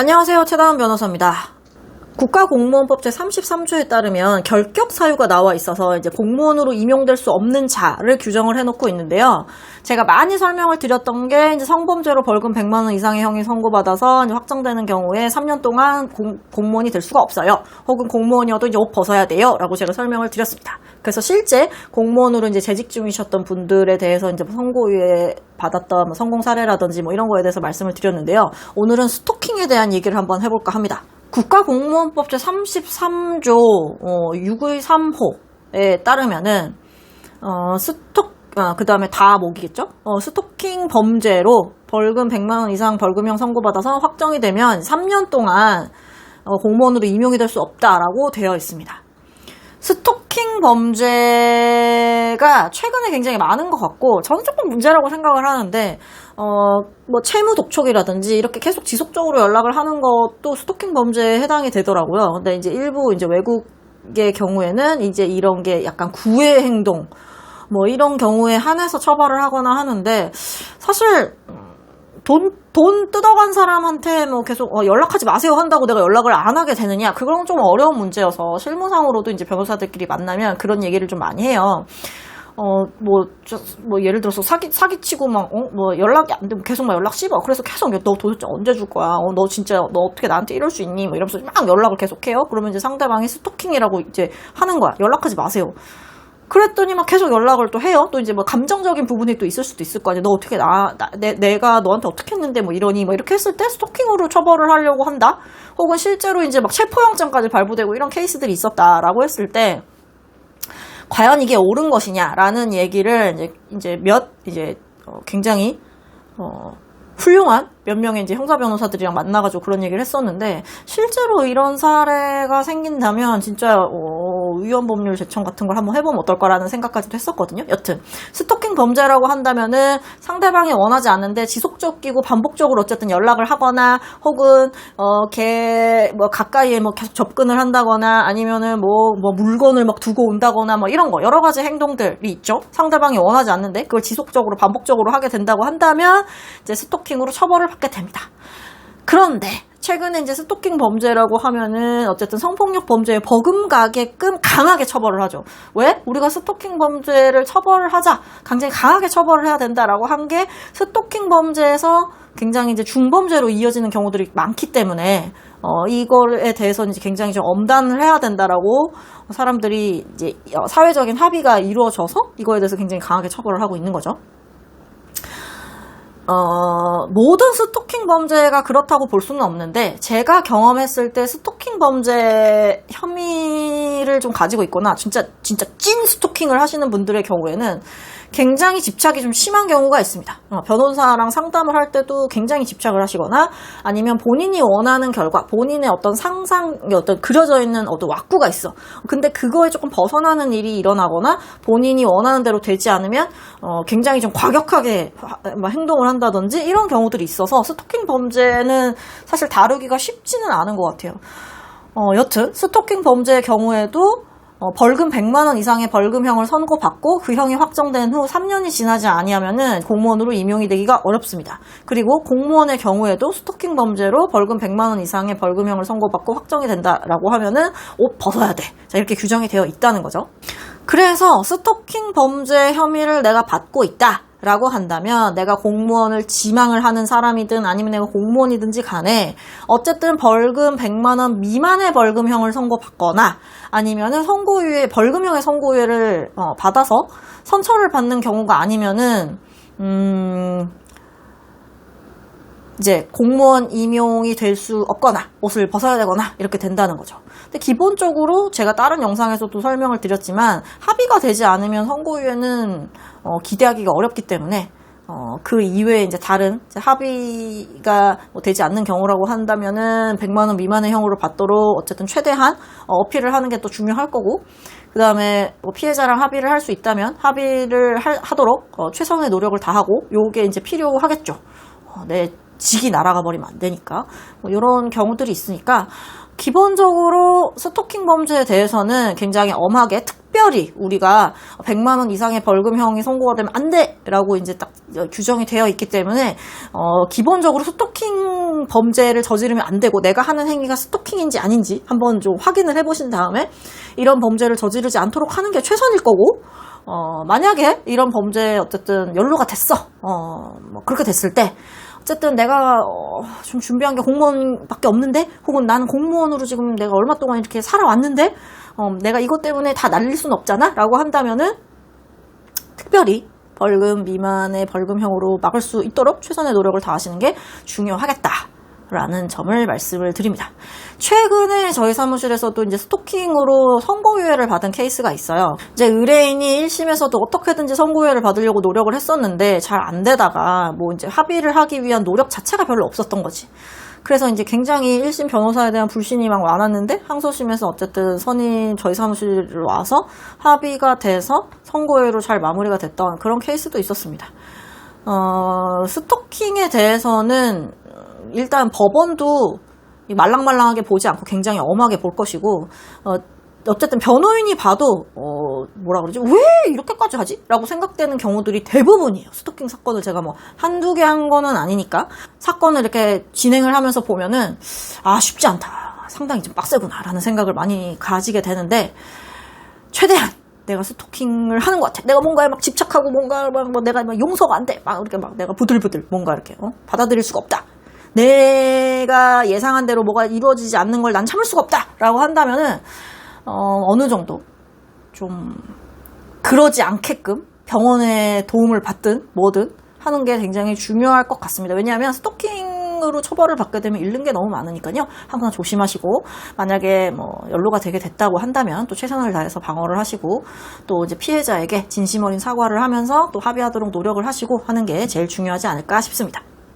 안녕하세요. 최다은 변호사입니다. 국가공무원법 제33조에 따르면 결격 사유가 나와 있어서 이제 공무원으로 임용될 수 없는 자를 규정을 해놓고 있는데요. 제가 많이 설명을 드렸던 게 이제 성범죄로 벌금 100만 원 이상의 형이 선고받아서 확정되는 경우에 3년 동안 공, 공무원이 될 수가 없어요. 혹은 공무원이어도 이제 옷 벗어야 돼요.라고 제가 설명을 드렸습니다. 그래서 실제 공무원으로 이제 재직 중이셨던 분들에 대해서 이제 선고유예 받았던 뭐 성공 사례라든지 뭐 이런 거에 대해서 말씀을 드렸는데요. 오늘은 스토킹에 대한 얘기를 한번 해볼까 합니다. 국가공무원법 제33조 어, 6의 3호에 따르면은 어, 스톡 아, 그 다음에 다 목이겠죠? 어, 스토킹 범죄로 벌금 100만 원 이상 벌금형 선고받아서 확정이 되면 3년 동안 어, 공무원으로 임용이 될 수 없다라고 되어 있습니다. 스토킹 범죄 가 최근에 굉장히 많은 것 같고 저는 조금 문제라고 생각을 하는데 어 뭐 채무 독촉이라든지 이렇게 계속 지속적으로 연락을 하는 것도 스토킹 범죄에 해당이 되더라고요. 근데 이제 일부 이제 외국의 경우에는 이제 이런 게 약간 구애 행동 뭐 이런 경우에 한해서 처벌을 하거나 하는데 사실 돈, 돈 뜯어간 사람한테 뭐 계속 어, 연락하지 마세요 한다고 내가 연락을 안 하게 되느냐? 그건 좀 어려운 문제여서 실무상으로도 이제 변호사들끼리 만나면 그런 얘기를 좀 많이 해요. 어, 뭐, 저, 뭐, 예를 들어서 사기, 사기치고 막, 어, 뭐, 연락이 안 되면 계속 막 연락 씹어. 그래서 계속, 너 도대체 언제 줄 거야? 어, 너 진짜, 너 어떻게 나한테 이럴 수 있니? 뭐 이러면서 막 연락을 계속 해요. 그러면 이제 상대방이 스토킹이라고 이제 하는 거야. 연락하지 마세요. 그랬더니 막 계속 연락을 또 해요. 또 이제 뭐 감정적인 부분이 또 있을 수도 있을 거 아니야. 너 어떻게 나, 나 내, 내가 너한테 어떻게 했는데 뭐 이러니 뭐 이렇게 했을 때 스토킹으로 처벌을 하려고 한다. 혹은 실제로 이제 막 체포영장까지 발부되고 이런 케이스들이 있었다라고 했을 때 과연 이게 옳은 것이냐라는 얘기를 이제 이제 몇 이제 어, 굉장히 어, 훌륭한 몇 명의 이제 형사 변호사들이랑 만나가지고 그런 얘기를 했었는데 실제로 이런 사례가 생긴다면 진짜 어, 위헌 법률 제청 같은 걸 한번 해보면 어떨까라는 생각까지도 했었거든요. 여튼 스토킹 범죄라고 한다면은 상대방이 원하지 않는데 지속적이고 반복적으로 어쨌든 연락을 하거나 혹은 어걔뭐 가까이에 뭐 계속 접근을 한다거나 아니면은 뭐, 뭐 물건을 막 두고 온다거나 뭐 이런 거 여러 가지 행동들이 있죠. 상대방이 원하지 않는데 그걸 지속적으로 반복적으로 하게 된다고 한다면 이제 스토킹으로 처벌을 받게 됩니다. 그런데 최근에 이제 스토킹 범죄라고 하면은 어쨌든 성폭력 범죄에 버금가게끔 강하게 처벌을 하죠. 왜? 우리가 스토킹 범죄를 처벌을 하자. 굉장히 강하게 처벌을 해야 된다라고 한 게 스토킹 범죄에서 굉장히 이제 중범죄로 이어지는 경우들이 많기 때문에 어, 이거에 대해서 이제 굉장히 좀 엄단을 해야 된다라고 사람들이 이제 사회적인 합의가 이루어져서 이거에 대해서 굉장히 강하게 처벌을 하고 있는 거죠. 어, 모든 스토킹 범죄가 그렇다고 볼 수는 없는데, 제가 경험했을 때 스토킹 범죄 혐의를 좀 가지고 있거나, 진짜, 진짜 찐 스토킹을 하시는 분들의 경우에는 굉장히 집착이 좀 심한 경우가 있습니다. 어, 변호사랑 상담을 할 때도 굉장히 집착을 하시거나, 아니면 본인이 원하는 결과, 본인의 어떤 상상, 어떤 그려져 있는 어떤 왁구가 있어. 근데 그거에 조금 벗어나는 일이 일어나거나, 본인이 원하는 대로 되지 않으면, 어, 굉장히 좀 과격하게 행동을 한다. 한다든지 이런 경우들이 있어서 스토킹 범죄는 사실 다루기가 쉽지는 않은 것 같아요. 어, 여튼 스토킹 범죄의 경우에도 어, 벌금 100만 원 이상의 벌금형을 선고받고 그 형이 확정된 후 3년이 지나지 아니하면은 공무원으로 임용이 되기가 어렵습니다. 그리고 공무원의 경우에도 스토킹 범죄로 벌금 100만 원 이상의 벌금형을 선고받고 확정이 된다라고 하면은 옷 벗어야 돼. 자, 이렇게 규정이 되어 있다는 거죠. 그래서 스토킹 범죄 혐의를 내가 받고 있다. 라고 한다면 내가 공무원을 지망을 하는 사람이든 아니면 내가 공무원이든지 간에 어쨌든 벌금 100만원 미만의 벌금형을 선고받거나 아니면은 선고유예, 벌금형의 선고유예를 어, 받아서 선처를 받는 경우가 아니면은, 음, 이제 공무원 임용이 될 수 없거나 옷을 벗어야 되거나 이렇게 된다는 거죠. 근데 기본적으로 제가 다른 영상에서도 설명을 드렸지만 합의 가 되지 않으면 선고유예는 어, 기대하기가 어렵기 때문에 어, 그 이외에 이제 다른 이제 합의가 뭐 되지 않는 경우라고 한다면은 100만 원 미만의 형으로 받도록 어쨌든 최대한 어, 피를 하는 게 또 중요할 거고 그 다음에 뭐 피해자랑 합의를 할 수 있다면 합의를 하, 도록 어, 최선의 노력을 다하고 요게 이제 필요하겠죠. 어, 내 직이 날아가 버리면 안 되니까 뭐 이런 경우들이 있으니까 기본적으로 스토킹 범죄에 대해서는 굉장히 엄하게 특 별히 우리가 100만 원 이상의 벌금형이 선고가 되면 안 돼라고 이제 딱 규정이 되어 있기 때문에 어, 기본적으로 스토킹 범죄를 저지르면 안 되고 내가 하는 행위가 스토킹인지 아닌지 한번 좀 확인을 해보신 다음에 이런 범죄를 저지르지 않도록 하는 게 최선일 거고 어, 만약에 이런 범죄에 어쨌든 연루가 됐어 어, 뭐 그렇게 됐을 때 어쨌든 내가 어, 좀 준비한 게 공무원밖에 없는데 혹은 나는 공무원으로 지금 내가 얼마 동안 이렇게 살아왔는데 어, 내가 이것 때문에 다 날릴 순 없잖아 라고 한다면은 특별히 벌금 미만의 벌금형으로 막을 수 있도록 최선의 노력을 다하시는 게 중요하겠다. 라는 점을 말씀을 드립니다. 최근에 저희 사무실에서도 이제 스토킹으로 선고유예를 받은 케이스가 있어요. 이제 의뢰인이 1심에서도 어떻게든지 선고유예를 받으려고 노력을 했었는데 잘 안 되다가 뭐 이제 합의를 하기 위한 노력 자체가 별로 없었던 거지. 그래서 이제 굉장히 1심 변호사에 대한 불신이 막 많았는데 항소심에서 어쨌든 선임 저희 사무실 와서 합의가 돼서 선고유예로 잘 마무리가 됐던 그런 케이스도 있었습니다. 어, 스토킹에 대해서는 일단 법원도 이 말랑말랑하게 보지 않고 굉장히 엄하게 볼 것이고 어, 어쨌든 변호인이 봐도 어, 뭐라 그러지 왜 이렇게까지 하지? 라고 생각되는 경우들이 대부분이에요 스토킹 사건을 제가 뭐 한두 개 한 거는 아니니까 사건을 이렇게 진행을 하면서 보면은 아 쉽지 않다 상당히 좀 빡세구나 라는 생각을 많이 가지게 되는데 최대한 내가 스토킹을 하는 것 같아. 내가 뭔가에 막 집착하고 뭔가 막, 뭐 내가 막 용서가 안 돼. 막 이렇게 막 내가 부들부들 뭔가 이렇게 어? 받아들일 수가 없다. 내가 예상한 대로 뭐가 이루어지지 않는 걸 난 참을 수가 없다 라고 한다면은 어, 어느 정도 좀 그러지 않게끔 병원의 도움을 받든 뭐든 하는 게 굉장히 중요할 것 같습니다. 왜냐하면 스토킹으로 처벌을 받게 되면 잃는 게 너무 많으니까요. 항상 조심하시고 만약에 뭐 연루가 되게 됐다고 한다면 또 최선을 다해서 방어를 하시고 또 이제 피해자에게 진심 어린 사과를 하면서 또 합의하도록 노력을 하시고 하는 게 제일 중요하지 않을까 싶습니다.